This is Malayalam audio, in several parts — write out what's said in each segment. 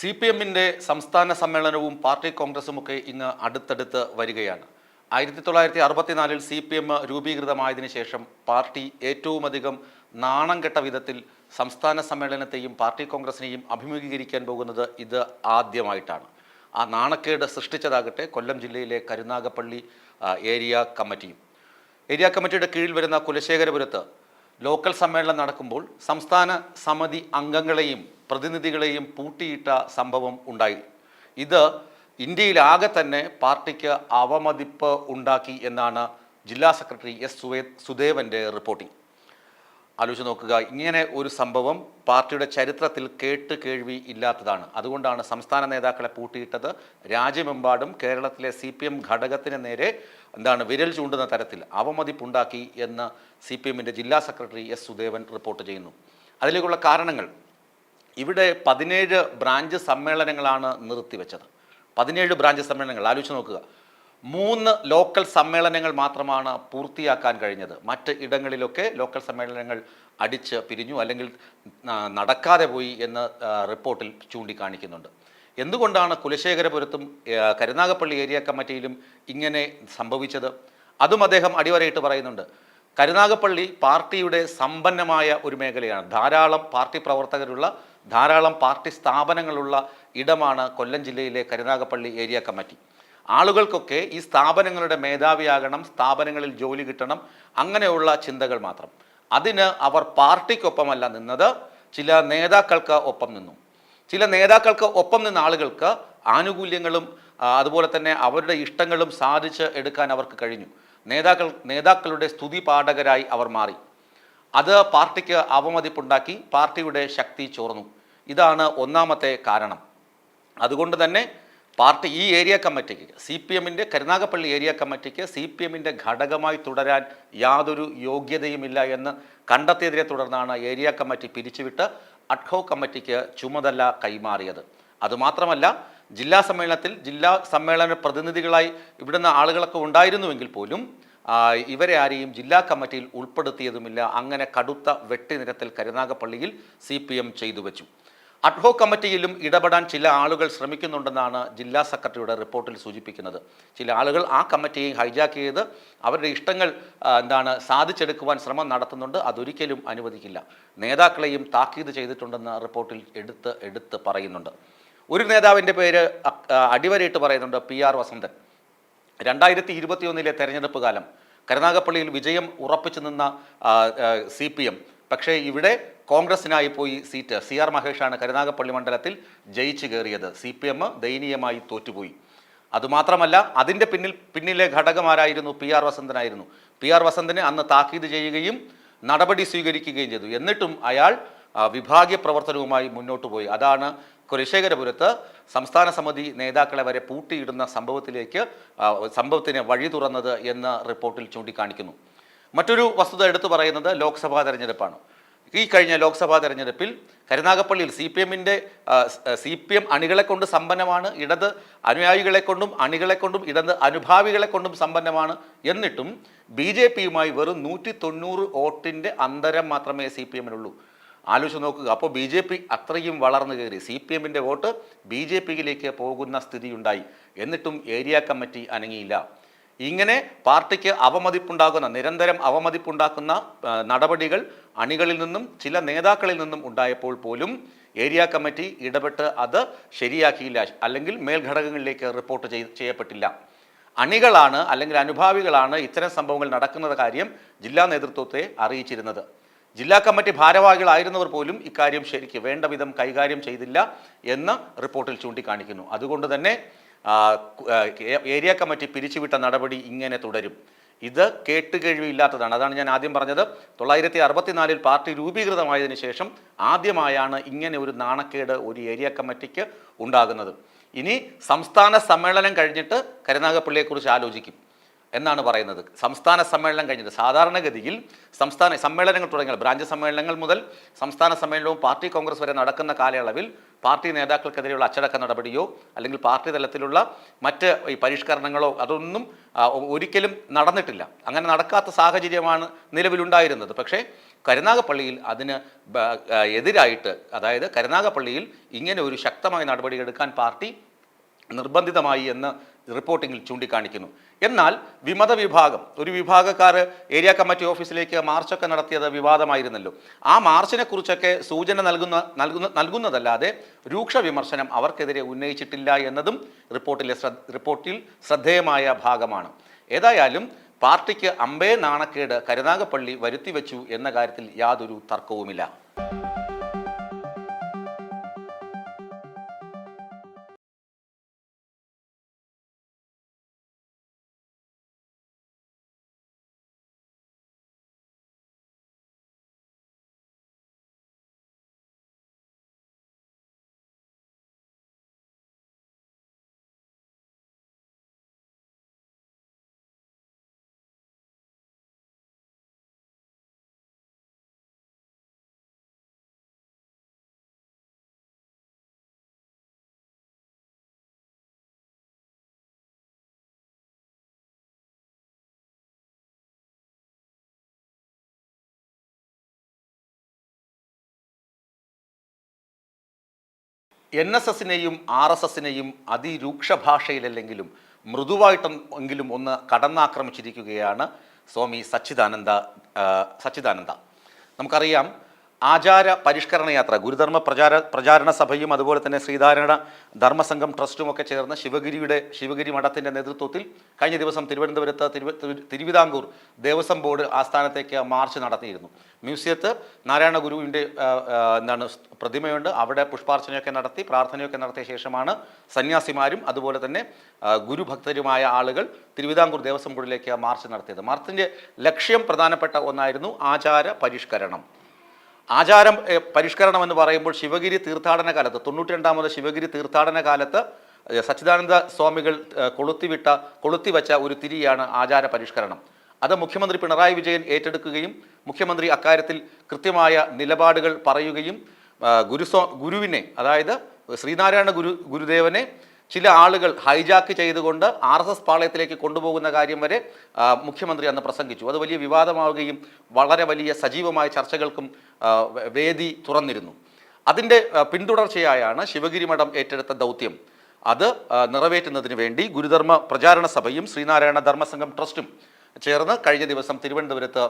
സി പി എമ്മിന്റെ സംസ്ഥാന സമ്മേളനവും പാർട്ടി കോൺഗ്രസുമൊക്കെ ഇന്ന് അടുത്തടുത്ത് വരികയാണ്. ആയിരത്തി തൊള്ളായിരത്തി അറുപത്തിനാലിൽ സി പി എം രൂപീകൃതമായതിനു ശേഷം പാർട്ടി ഏറ്റവുമധികം നാണം കെട്ട വിധത്തിൽ സംസ്ഥാന സമ്മേളനത്തെയും പാർട്ടി കോൺഗ്രസിനെയും അഭിമുഖീകരിക്കാൻ പോകുന്നത് ഇത് ആദ്യമായിട്ടാണ്. ആ നാണക്കേട് സൃഷ്ടിച്ചതാകട്ടെ കൊല്ലം ജില്ലയിലെ കരുനാഗപ്പള്ളി ഏരിയ കമ്മിറ്റിയും. ഏരിയ കമ്മിറ്റിയുടെ കീഴിൽ വരുന്ന കുലശേഖരപുരത്ത് ലോക്കൽ സമ്മേളനം നടക്കുമ്പോൾ സംസ്ഥാന സമിതി അംഗങ്ങളെയും പ്രതിനിധികളെയും പൂട്ടിയിട്ട സംഭവം ഉണ്ടായി. ഇത് ഇന്ത്യയിലാകെ തന്നെ പാർട്ടിക്ക് അവമതിപ്പ് ഉണ്ടാക്കി എന്നാണ് ജില്ലാ സെക്രട്ടറി എസ് സുവേ സുദേവന്റെ റിപ്പോർട്ടിംഗ് ആലോചിച്ച് നോക്കുക ഇങ്ങനെ ഒരു സംഭവം പാർട്ടിയുടെ ചരിത്രത്തിൽ കേട്ട് കേൾവി ഇല്ലാത്തതാണ്. അതുകൊണ്ടാണ് സംസ്ഥാന നേതാക്കളെ പൂട്ടിയിട്ടത്. രാജ്യമെമ്പാടും കേരളത്തിലെ സി പി എം ഘടകത്തിന് നേരെ എന്താണ് വിരൽ ചൂണ്ടുന്ന തരത്തിൽ അവമതിപ്പുണ്ടാക്കി എന്ന് സി പി എമ്മിന്റെ ജില്ലാ സെക്രട്ടറി എസ് സുദേവൻ റിപ്പോർട്ട് ചെയ്യുന്നു. അതിലേക്കുള്ള കാരണങ്ങൾ ഇവിടെ പതിനേഴ് ബ്രാഞ്ച് സമ്മേളനങ്ങളാണ് നിർത്തിവെച്ചത്. പതിനേഴ് ബ്രാഞ്ച് സമ്മേളനങ്ങൾ ആലോചിച്ച് നോക്കുക. മൂന്ന് ലോക്കൽ സമ്മേളനങ്ങൾ മാത്രമാണ് പൂർത്തിയാക്കാൻ കഴിഞ്ഞത്. മറ്റ് ഇടങ്ങളിലൊക്കെ ലോക്കൽ സമ്മേളനങ്ങൾ അടിച്ച് പിരിഞ്ഞു അല്ലെങ്കിൽ നടക്കാതെ പോയി എന്ന് റിപ്പോർട്ടിൽ ചൂണ്ടിക്കാണിക്കുന്നുണ്ട്. എന്തുകൊണ്ടാണ് കുലശേഖരപുരത്തും കരുനാഗപ്പള്ളി ഏരിയ കമ്മിറ്റിയിലും ഇങ്ങനെ സംഭവിച്ചത്? അതും അദ്ദേഹം അടിവരയിട്ട് പറയുന്നുണ്ട്. കരുനാഗപ്പള്ളി പാർട്ടിയുടെ സമ്പന്നമായ ഒരു മേഖലയാണ്. ധാരാളം പാർട്ടി പ്രവർത്തകരുള്ള ധാരാളം പാർട്ടി സ്ഥാപനങ്ങളുള്ള ഇടമാണ് കൊല്ലം ജില്ലയിലെ കരുനാഗപ്പള്ളി ഏരിയ കമ്മിറ്റി. ആളുകൾക്കൊക്കെ ഈ സ്ഥാപനങ്ങളുടെ മേധാവിയാകണം സ്ഥാപനങ്ങളിൽ ജോലി കിട്ടണം അങ്ങനെയുള്ള ചിന്തകൾ മാത്രം. അതിന് അവർ പാർട്ടിക്കൊപ്പമല്ല നിന്നത് ചില നേതാക്കൾക്ക് ഒപ്പം നിന്നു. ചില നേതാക്കൾക്ക് ഒപ്പം നിന്ന ആളുകൾക്ക് ആനുകൂല്യങ്ങളും അതുപോലെ തന്നെ അവരുടെ ഇഷ്ടങ്ങളും സാധിച്ച് എടുക്കാൻ അവർക്ക് കഴിഞ്ഞു. നേതാക്കൾ നേതാക്കളുടെ സ്തുതി പാഠകരായി അവർ മാറി. അത് പാർട്ടിക്ക് അവമതിപ്പുണ്ടാക്കി പാർട്ടിയുടെ ശക്തി ചോർന്നു. ഇതാണ് ഒന്നാമത്തെ കാരണം. അതുകൊണ്ട് തന്നെ പാർട്ടി ഈ ഏരിയ കമ്മിറ്റിക്ക് സി പി എമ്മിന്റെ കരുനാഗപ്പള്ളി ഏരിയ കമ്മിറ്റിക്ക് സി പി എമ്മിന്റെ ഘടകമായി തുടരാൻ യാതൊരു യോഗ്യതയുമില്ല എന്ന് കണ്ടെത്തിയതിനെ തുടർന്നാണ് ഏരിയ കമ്മിറ്റി പിരിച്ചുവിട്ട് അഡ്ഹോ കമ്മിറ്റിക്ക് ചുമതല കൈമാറിയത്. അതുമാത്രമല്ല ജില്ലാ സമ്മേളനത്തിൽ ജില്ലാ സമ്മേളന പ്രതിനിധികളായി ഇവിടുന്ന് ആളുകളൊക്കെ ഉണ്ടായിരുന്നുവെങ്കിൽ പോലും ഇവരെ ആരെയും ജില്ലാ കമ്മിറ്റിയിൽ ഉൾപ്പെടുത്തിയതുമില്ല. അങ്ങനെ കടുത്ത വെട്ടിനിരത്തിൽ കരുനാഗപ്പള്ളിയിൽ സി പി എം ചെയ്തു വെച്ചു. അഡ്ഹോ കമ്മിറ്റിയിലും ഇടപെടാൻ ചില ആളുകൾ ശ്രമിക്കുന്നുണ്ടെന്നാണ് ജില്ലാ സെക്രട്ടറിയുടെ റിപ്പോർട്ടിൽ സൂചിപ്പിക്കുന്നത്. ചില ആളുകൾ ആ കമ്മിറ്റിയെ ഹൈജാക്ക് ചെയ്ത് അവരുടെ ഇഷ്ടങ്ങൾ എന്താണ് സാധിച്ചെടുക്കുവാൻ ശ്രമം നടത്തുന്നുണ്ട്. അതൊരിക്കലും അനുവദിക്കില്ല. നേതാക്കളെയും താക്കീത് ചെയ്തിട്ടുണ്ടെന്ന് റിപ്പോർട്ടിൽ എടുത്ത് എടുത്ത് പറയുന്നുണ്ട്. ഒരു നേതാവിന്റെ പേര് അടിവരയിട്ട് പറയുന്നുണ്ട് പി ആർ വസന്തൻ. രണ്ടായിരത്തി ഇരുപത്തിയൊന്നിലെ തെരഞ്ഞെടുപ്പ് കാലം കരുനാഗപ്പള്ളിയിൽ വിജയം ഉറപ്പിച്ചു നിന്ന സി പി എം പക്ഷേ ഇവിടെ കോൺഗ്രസിനായി പോയി സീറ്റ് സി ആർ മഹേഷാണ് കരുനാഗപ്പള്ളി മണ്ഡലത്തിൽ ജയിച്ചു കയറിയത്. സി പി എം ദയനീയമായി തോറ്റുപോയി. അതുമാത്രമല്ല അതിന്റെ പിന്നിൽ പിന്നിലെ ഘടകമാരായിരുന്നു പി ആർ വസന്തനായിരുന്നു. പി ആർ വസന്തനെ അന്ന് താക്കീത് ചെയ്യുകയും നടപടി സ്വീകരിക്കുകയും ചെയ്തു. എന്നിട്ടും അയാൾ വിഭാഗീയ പ്രവർത്തനവുമായി മുന്നോട്ട് പോയി. അതാണ് കുലശേഖരപുരത്ത് സംസ്ഥാന സമിതി നേതാക്കളെ വരെ പൂട്ടിയിടുന്ന സംഭവത്തിലേക്ക് സംഭവത്തിന് വഴി തുറന്നത് എന്ന് റിപ്പോർട്ടിൽ ചൂണ്ടിക്കാണിക്കുന്നു. മറ്റൊരു വസ്തുത എടുത്തു പറയുന്നത് ലോക്സഭാ തെരഞ്ഞെടുപ്പാണ്. ഈ കഴിഞ്ഞ ലോക്സഭാ തെരഞ്ഞെടുപ്പിൽ കരുനാഗപ്പള്ളിയിൽ സി പി എമ്മിന്റെ സി പി എം അണികളെ കൊണ്ട് സമ്പന്നമാണ് ഇടത് അനുയായികളെ കൊണ്ടും അണികളെ കൊണ്ടും ഇടത് അനുഭാവികളെ കൊണ്ടും സമ്പന്നമാണ് എന്നിട്ടും ബി ജെ പിയുമായി വെറും നൂറ്റി തൊണ്ണൂറ് വോട്ടിന്റെ അന്തരം മാത്രമേ സി പി എമ്മിനുള്ളൂ. ആലോചിച്ച് നോക്കുക. അപ്പോൾ ബി ജെ പി അത്രയും വളർന്നു കയറി. സി പി എമ്മിന്റെ വോട്ട് ബി ജെ പിയിലേക്ക് പോകുന്ന സ്ഥിതിയുണ്ടായി. എന്നിട്ടും ഏരിയ കമ്മിറ്റി അനങ്ങിയില്ല. ഇങ്ങനെ പാർട്ടിക്ക് അവമതിപ്പുണ്ടാകുന്ന നിരന്തരം അവമതിപ്പുണ്ടാക്കുന്ന നടപടികൾ അണികളിൽ നിന്നും ചില നേതാക്കളിൽ നിന്നും ഉണ്ടായപ്പോൾ പോലും ഏരിയ കമ്മിറ്റി ഇടപെട്ട് അത് ശരിയാക്കിയില്ല അല്ലെങ്കിൽ മേൽഘടകങ്ങളിലേക്ക് റിപ്പോർട്ട് ചെയ് ചെയ്യപ്പെട്ടില്ല. അണികളാണ് അല്ലെങ്കിൽ അനുഭാവികളാണ് ഇത്തരം സംഭവങ്ങൾ നടക്കുന്നത് കാര്യം ജില്ലാ നേതൃത്വത്തെ അറിയിച്ചിരുന്നത്. ജില്ലാ കമ്മിറ്റി ഭാരവാഹികളായിരുന്നവർ പോലും ഇക്കാര്യം ശരിക്ക് വേണ്ട വിധം കൈകാര്യം ചെയ്തില്ല എന്ന് റിപ്പോർട്ടിൽ ചൂണ്ടിക്കാണിക്കുന്നു. അതുകൊണ്ട് തന്നെ ഏരിയ കമ്മിറ്റി പിരിച്ചുവിട്ട നടപടി ഇങ്ങനെ തുടരും. ഇത് കേട്ടുകേഴ്വിയില്ലാത്തതാണ് അതാണ് ഞാൻ ആദ്യം പറഞ്ഞത്. തൊള്ളായിരത്തി അറുപത്തിനാലിൽ പാർട്ടി രൂപീകൃതമായതിനു ശേഷം ആദ്യമായാണ് ഇങ്ങനെ ഒരു നാണക്കേട് ഒരു ഏരിയ കമ്മിറ്റിക്ക് ഉണ്ടാകുന്നത്. ഇനി സംസ്ഥാന സമ്മേളനം കഴിഞ്ഞിട്ട് കരുനാഗപ്പള്ളിയെക്കുറിച്ച് ആലോചിക്കും എന്നാണ് പറയുന്നത്. സംസ്ഥാന സമ്മേളനം കഴിഞ്ഞിട്ട് സാധാരണഗതിയിൽ സംസ്ഥാന സമ്മേളനങ്ങൾ തുടങ്ങിയ ബ്രാഞ്ച് സമ്മേളനങ്ങൾ മുതൽ സംസ്ഥാന സമ്മേളനവും പാർട്ടി കോൺഗ്രസ് വരെ നടക്കുന്ന കാലയളവിൽ പാർട്ടി നേതാക്കൾക്കെതിരെയുള്ള അച്ചടക്ക നടപടിയോ അല്ലെങ്കിൽ പാർട്ടി തലത്തിലുള്ള മറ്റ് ഈ പരിഷ്കരണങ്ങളോ അതൊന്നും ഒരിക്കലും നടന്നിട്ടില്ല. അങ്ങനെ നടക്കാത്ത സാഹചര്യമാണ് നിലവിലുണ്ടായിരുന്നത്. പക്ഷേ കരുനാഗപ്പള്ളിയിൽ അതിന് എതിരായിട്ട് അതായത് കരുനാഗപ്പള്ളിയിൽ ഇങ്ങനെ ഒരു ശക്തമായ നടപടിയെടുക്കാൻ പാർട്ടി നിർബന്ധിതമായി എന്ന് റിപ്പോർട്ടിങ്ങിൽ ചൂണ്ടിക്കാണിക്കുന്നു. എന്നാൽ വിമത വിഭാഗം ഒരു വിഭാഗക്കാർ ഏരിയ കമ്മിറ്റി ഓഫീസിലേക്ക് മാർച്ചൊക്കെ നടത്തിയത് വിവാദമായിരുന്നല്ലോ. ആ മാർച്ചിനെ കുറിച്ചൊക്കെ സൂചന നൽകുന്ന നൽകുന്ന നൽകുന്നതല്ലാതെ രൂക്ഷ വിമർശനം അവർക്കെതിരെ ഉന്നയിച്ചിട്ടില്ല എന്നതും റിപ്പോർട്ടിലെ റിപ്പോർട്ടിൽ ശ്രദ്ധേയമായ ഭാഗമാണ്. ഏതായാലും പാർട്ടിക്ക് അമ്പേ നാണക്കേട് കരുനാഗപ്പള്ളി വരുത്തിവെച്ചു എന്ന കാര്യത്തിൽ യാതൊരു തർക്കവുമില്ല. എൻ എസ് എസിനെയും ആർ എസ് എസിനെയും അതിരൂക്ഷ ഭാഷയിലല്ലെങ്കിലും മൃദുവായിട്ടെങ്കിലും ഒന്ന് കടന്നാക്രമിച്ചിരിക്കുകയാണ് സ്വാമി സച്ചിദാനന്ദ സച്ചിദാനന്ദ. നമുക്കറിയാം ആചാര പരിഷ്കരണ യാത്ര ഗുരുധർമ്മ പ്രചാര പ്രചാരണ സഭയും അതുപോലെ തന്നെ ശ്രീധാരണ ധർമ്മസംഘം ട്രസ്റ്റും ഒക്കെ ചേർന്ന് ശിവഗിരിയുടെ ശിവഗിരി മഠത്തിന്റെ നേതൃത്വത്തിൽ കഴിഞ്ഞ ദിവസം തിരുവനന്തപുരത്ത് തിരുവ തിരുവിതാംകൂർ ദേവസ്വം ബോർഡ് ആസ്ഥാനത്തേക്ക് മാർച്ച് നടത്തിയിരുന്നു. മ്യൂസിയത്ത് നാരായണ ഗുരുവിന്റെ എന്താണ് പ്രതിമയുണ്ട്. അവിടെ പുഷ്പാർച്ചനയൊക്കെ നടത്തി പ്രാർത്ഥനയൊക്കെ നടത്തിയ ശേഷമാണ് സന്യാസിമാരും അതുപോലെ തന്നെ ഗുരുഭക്തരുമായ ആളുകൾ തിരുവിതാംകൂർ ദേവസ്വം ബോർഡിലേക്ക് മാർച്ച് നടത്തിയത്. മാർച്ചിന്റെ ലക്ഷ്യം പ്രധാനപ്പെട്ട ഒന്നായിരുന്നു ആചാര പരിഷ്കരണം. ആചാരം പരിഷ്കരണം എന്ന് പറയുമ്പോൾ ശിവഗിരി തീർത്ഥാടന കാലത്ത് തൊണ്ണൂറ്റി രണ്ടാമത് ശിവഗിരി തീർത്ഥാടന കാലത്ത് സച്ചിദാനന്ദ സ്വാമികൾ കൊളുത്തിവിട്ട കൊളുത്തിവച്ച ഒരു തിരിയാണ് ആചാര പരിഷ്കരണം. അത് മുഖ്യമന്ത്രി പിണറായി വിജയൻ ഏറ്റെടുക്കുകയും മുഖ്യമന്ത്രി അക്കാര്യത്തിൽ കൃത്യമായ നിലപാടുകൾ പറയുകയും ഗുരുസ്വാ ഗുരുവിനെ അതായത് ശ്രീനാരായണ ഗുരു ഗുരുദേവനെ ചില ആളുകൾ ഹൈജാക്ക് ചെയ്തുകൊണ്ട് ആർ എസ് എസ് പാളയത്തിലേക്ക് കൊണ്ടുപോകുന്ന കാര്യം വരെ മുഖ്യമന്ത്രി അന്ന് പ്രസംഗിച്ചു. അത് വലിയ വിവാദമാവുകയും വളരെ വലിയ സജീവമായ ചർച്ചകൾക്കും വേദി തുറന്നിരുന്നു. അതിന്റെ പിന്തുടർച്ചയായാണ് ശിവഗിരി മഠം ഏറ്റെടുത്ത ദൗത്യം. അത് നിറവേറ്റുന്നതിന് വേണ്ടി ഗുരുധർമ്മ പ്രചാരണ സഭയും ശ്രീനാരായണ ധർമ്മസംഘം ട്രസ്റ്റും ചേർന്ന് കഴിഞ്ഞ ദിവസം തിരുവനന്തപുരത്ത്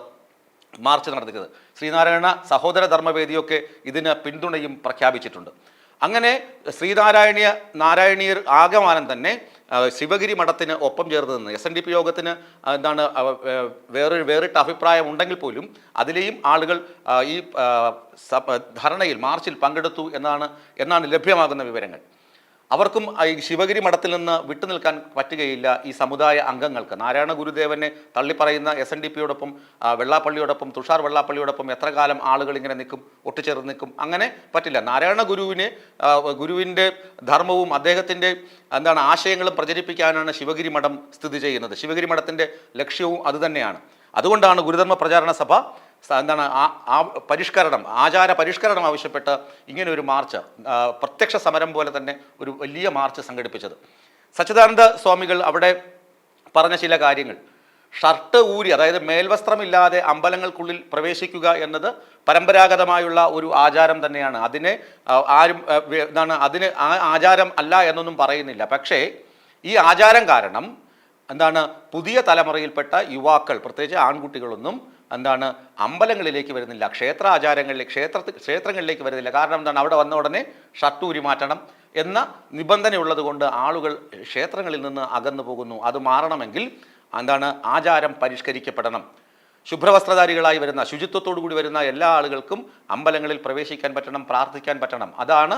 മാർച്ച് നടത്തിയത്. ശ്രീനാരായണ സഹോദര ധർമ്മവേദിയൊക്കെ ഇതിന് പിന്തുണയും പ്രഖ്യാപിച്ചിട്ടുണ്ട്. അങ്ങനെ ശ്രീനാരായണീയ നാരായണീയർ ആകമാനം തന്നെ ശിവഗിരി മഠത്തിന് ഒപ്പം ചേർന്ന് നിന്ന് എസ് എൻ ഡി പി യോഗത്തിന് എന്താണ് വേറൊരു വേറിട്ട അഭിപ്രായം ഉണ്ടെങ്കിൽ പോലും അതിലെയും ആളുകൾ ഈ ധർണയിൽ മാർച്ചിൽ പങ്കെടുത്തു എന്നാണ് എന്നാണ് ലഭ്യമാകുന്ന വിവരങ്ങൾ. അവർക്കും ഈ ശിവഗിരി മഠത്തിൽ നിന്ന് വിട്ടുനിൽക്കാൻ പറ്റുകയില്ല ഈ സമുദായ അംഗങ്ങൾക്ക്. നാരായണ ഗുരുദേവനെ തള്ളിപ്പറയുന്ന എസ് എൻ ഡി പിയോടൊപ്പം വെള്ളാപ്പള്ളിയോടൊപ്പം തുഷാർ വെള്ളാപ്പള്ളിയോടൊപ്പം എത്ര കാലം ആളുകൾ ഇങ്ങനെ നിൽക്കും ഒട്ടിച്ചേർന്ന് നിൽക്കും അങ്ങനെ പറ്റില്ല. നാരായണ ഗുരുവിനെ ഗുരുവിന്റെ ധർമ്മവും അദ്ദേഹത്തിന്റെ എന്താണ് ആശയങ്ങളും പ്രചരിപ്പിക്കാനാണ് ശിവഗിരി മഠം സ്ഥിതി ചെയ്യുന്നത്. ശിവഗിരി മഠത്തിന്റെ ലക്ഷ്യവും അതുതന്നെയാണ് അതുകൊണ്ടാണ് ഗുരുധർമ്മ പ്രചാരണ സഭ എന്താണ് ആ പരിഷ്കരണം ആചാര പരിഷ്കരണം ആവശ്യപ്പെട്ട് ഇങ്ങനെ ഒരു മാർച്ച് പ്രത്യക്ഷ സമരം പോലെ തന്നെ ഒരു വലിയ മാർച്ച് സംഘടിപ്പിച്ചത്. സച്ചിദാനന്ദ സ്വാമികൾ അവിടെ പറഞ്ഞ ചില കാര്യങ്ങൾ. ഷർട്ട് ഊരി അതായത് മേൽവസ്ത്രമില്ലാതെ അമ്പലങ്ങൾക്കുള്ളിൽ പ്രവേശിക്കുക എന്നത് പരമ്പരാഗതമായുള്ള ഒരു ആചാരം തന്നെയാണ്. അതിനെ ആരും എന്താണ് അതിന് ആ ആചാരം അല്ല എന്നൊന്നും പറയുന്നില്ല. പക്ഷേ ഈ ആചാരം കാരണം എന്താണ് പുതിയ തലമുറയിൽപ്പെട്ട യുവാക്കൾ പ്രത്യേകിച്ച് ആൺകുട്ടികളൊന്നും എന്താണ് അമ്പലങ്ങളിലേക്ക് വരുന്നില്ല. ക്ഷേത്ര ആചാരങ്ങളിലേക്ക് ക്ഷേത്ര ക്ഷേത്രങ്ങളിലേക്ക് വരുന്നില്ല. കാരണം എന്താണ് അവിടെ വന്ന ഉടനെ ഷട്ടൂരി മാറ്റണം എന്ന നിബന്ധനയുള്ളത് കൊണ്ട് ആളുകൾ ക്ഷേത്രങ്ങളിൽ നിന്ന് അകന്നു പോകുന്നു. അത് മാറണമെങ്കിൽ എന്താണ് ആചാരം പരിഷ്കരിക്കപ്പെടണം. ശുഭ്രവസ്ത്രധാരികളായി വരുന്ന ശുചിത്വത്തോടു കൂടി വരുന്ന എല്ലാ ആളുകൾക്കും അമ്പലങ്ങളിൽ പ്രവേശിക്കാൻ പറ്റണം പ്രാർത്ഥിക്കാൻ പറ്റണം. അതാണ്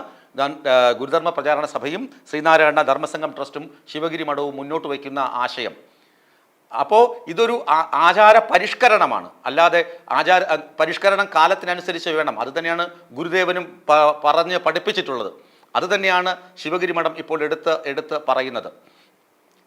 ഗുരുധർമ്മ പ്രചാരണ സഭയും ശ്രീനാരായണ ധർമ്മസംഘം ട്രസ്റ്റും ശിവഗിരി മഠവും മുന്നോട്ട് വയ്ക്കുന്ന ആശയം. അപ്പോൾ ഇതൊരു ആചാര പരിഷ്കരണമാണ്. അല്ലാതെ ആചാര പരിഷ്കരണം കാലത്തിനനുസരിച്ച് വേണം. അത് തന്നെയാണ് ഗുരുദേവനും പറഞ്ഞ് പഠിപ്പിച്ചിട്ടുള്ളത്. അത് തന്നെയാണ് ശിവഗിരി മഠം ഇപ്പോൾ എടുത്ത് എടുത്ത് പറയുന്നത്.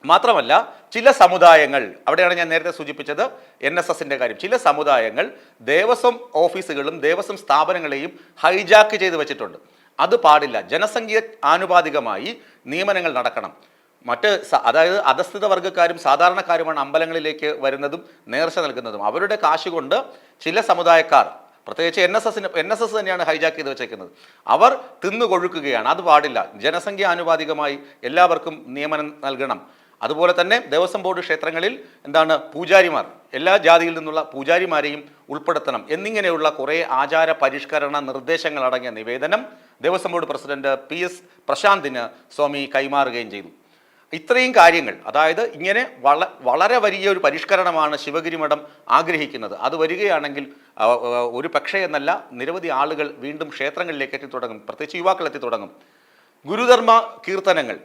മാത്രമല്ല ചില സമുദായങ്ങൾ അവിടെയാണ് ഞാൻ നേരത്തെ സൂചിപ്പിച്ചത് എൻ എസ് എസിന്റെ കാര്യം. ചില സമുദായങ്ങൾ ദേവസ്വം ഓഫീസുകളും ദേവസ്വം സ്ഥാപനങ്ങളെയും ഹൈജാക്ക് ചെയ്ത് വെച്ചിട്ടുണ്ട്. അത് പാടില്ല. ജനസംഖ്യ ആനുപാതികമായി നിയമനങ്ങൾ നടക്കണം. മറ്റ് അതായത് അധസ്ഥിത വർഗക്കാരും സാധാരണക്കാരുമാണ് അമ്പലങ്ങളിലേക്ക് വരുന്നതും നേർച്ച നൽകുന്നതും. അവരുടെ കാശ് കൊണ്ട് ചില സമുദായക്കാർ പ്രത്യേകിച്ച് എൻ എസ് എസിന് എൻ എസ് എസ് തന്നെയാണ് ഹൈജാക്ക് ചെയ്ത് വെച്ചേക്കുന്നത്. അവർ തിന്നുകൊഴുക്കുകയാണ് അത് പാടില്ല. ജനസംഖ്യ ആനുപാതികമായി എല്ലാവർക്കും നിയമനം നൽകണം. അതുപോലെ തന്നെ ദേവസ്വം ബോർഡ് ക്ഷേത്രങ്ങളിൽ എന്താണ് പൂജാരിമാർ എല്ലാ ജാതിയിൽ നിന്നുള്ള പൂജാരിമാരെയും ഉൾപ്പെടുത്തണം എന്നിങ്ങനെയുള്ള കുറേ ആചാര പരിഷ്കരണ നിർദ്ദേശങ്ങൾ അടങ്ങിയ നിവേദനം Devaswom board president P S പ്രശാന്തിന് സ്വാമി കൈമാറുകയും ചെയ്തു. ഇത്രയും കാര്യങ്ങൾ അതായത് ഇങ്ങനെ വള വളരെ വലിയ ഒരു പരിഷ്കരണമാണ് ശിവഗിരി മഠം ആഗ്രഹിക്കുന്നത്. അത് വരികയാണെങ്കിൽ ഒരു പക്ഷേ എന്നല്ല നിരവധി ആളുകൾ വീണ്ടും ക്ഷേത്രങ്ങളിലേക്ക് എത്തി തുടങ്ങും പ്രത്യേകിച്ച് യുവാക്കൾ എത്തി തുടങ്ങും. ഗുരുധർമ്മ കീർത്തനങ്ങൾ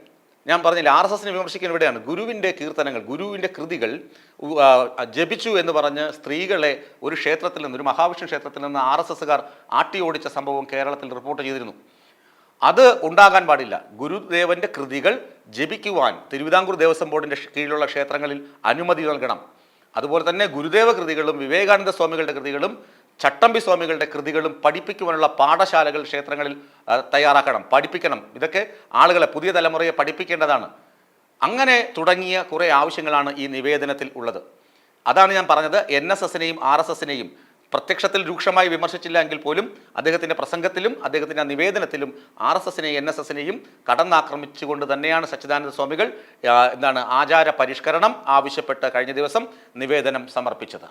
ഞാൻ പറഞ്ഞില്ല ആർ എസ് എസിനെ വിമർശിക്കുന്ന ഇവിടെയാണ്. ഗുരുവിന്റെ കീർത്തനങ്ങൾ ഗുരുവിന്റെ കൃതികൾ ജപിച്ചു എന്ന് പറഞ്ഞ് സ്ത്രീകളെ ഒരു ക്ഷേത്രത്തിൽ നിന്ന് ഒരു മഹാവിഷ്ണു ക്ഷേത്രത്തിൽ നിന്ന് ആർ എസ് എസ്സുകാർ ആട്ടി ഓടിച്ച സംഭവം കേരളത്തിൽ റിപ്പോർട്ട് ചെയ്തിരുന്നു. അത് ഉണ്ടാകാൻ പാടില്ല. ഗുരുദേവന്റെ കൃതികൾ ജപിക്കുവാൻ തിരുവിതാംകൂർ ദേവസ്വം ബോർഡിന്റെ കീഴിലുള്ള ക്ഷേത്രങ്ങളിൽ അനുമതി നൽകണം. അതുപോലെ തന്നെ ഗുരുദേവ കൃതികളും വിവേകാനന്ദ സ്വാമികളുടെ കൃതികളും ചട്ടമ്പി സ്വാമികളുടെ കൃതികളും പഠിപ്പിക്കുവാനുള്ള പാഠശാലകൾ ക്ഷേത്രങ്ങളിൽ തയ്യാറാക്കണം. പഠിപ്പിക്കണം. ഇതൊക്കെ ആളുകളെ പുതിയ തലമുറയെ പഠിപ്പിക്കേണ്ടതാണ്. അങ്ങനെ തുടങ്ങിയ കുറേ ആവശ്യങ്ങളാണ് ഈ നിവേദനത്തിൽ ഉള്ളത്. അതാണ് ഞാൻ പറഞ്ഞത്. എൻ എസ് എസിനെയും ആർ എസ് എസിനെയും പ്രത്യക്ഷത്തിൽ രൂക്ഷമായി വിമർശിച്ചില്ല എങ്കിൽ പോലും അദ്ദേഹത്തിന്റെ പ്രസംഗത്തിലും അദ്ദേഹത്തിന്റെ നിവേദനത്തിലും ആർ എസ് എസിനെയും എൻ എസ് എസിനെയും കടന്നാക്രമിച്ചുകൊണ്ട് തന്നെയാണ് സച്ചിദാനന്ദ സ്വാമികൾ എന്താണ് ആചാര പരിഷ്കരണം ആവശ്യപ്പെട്ട് കഴിഞ്ഞ ദിവസം നിവേദനം സമർപ്പിച്ചത്.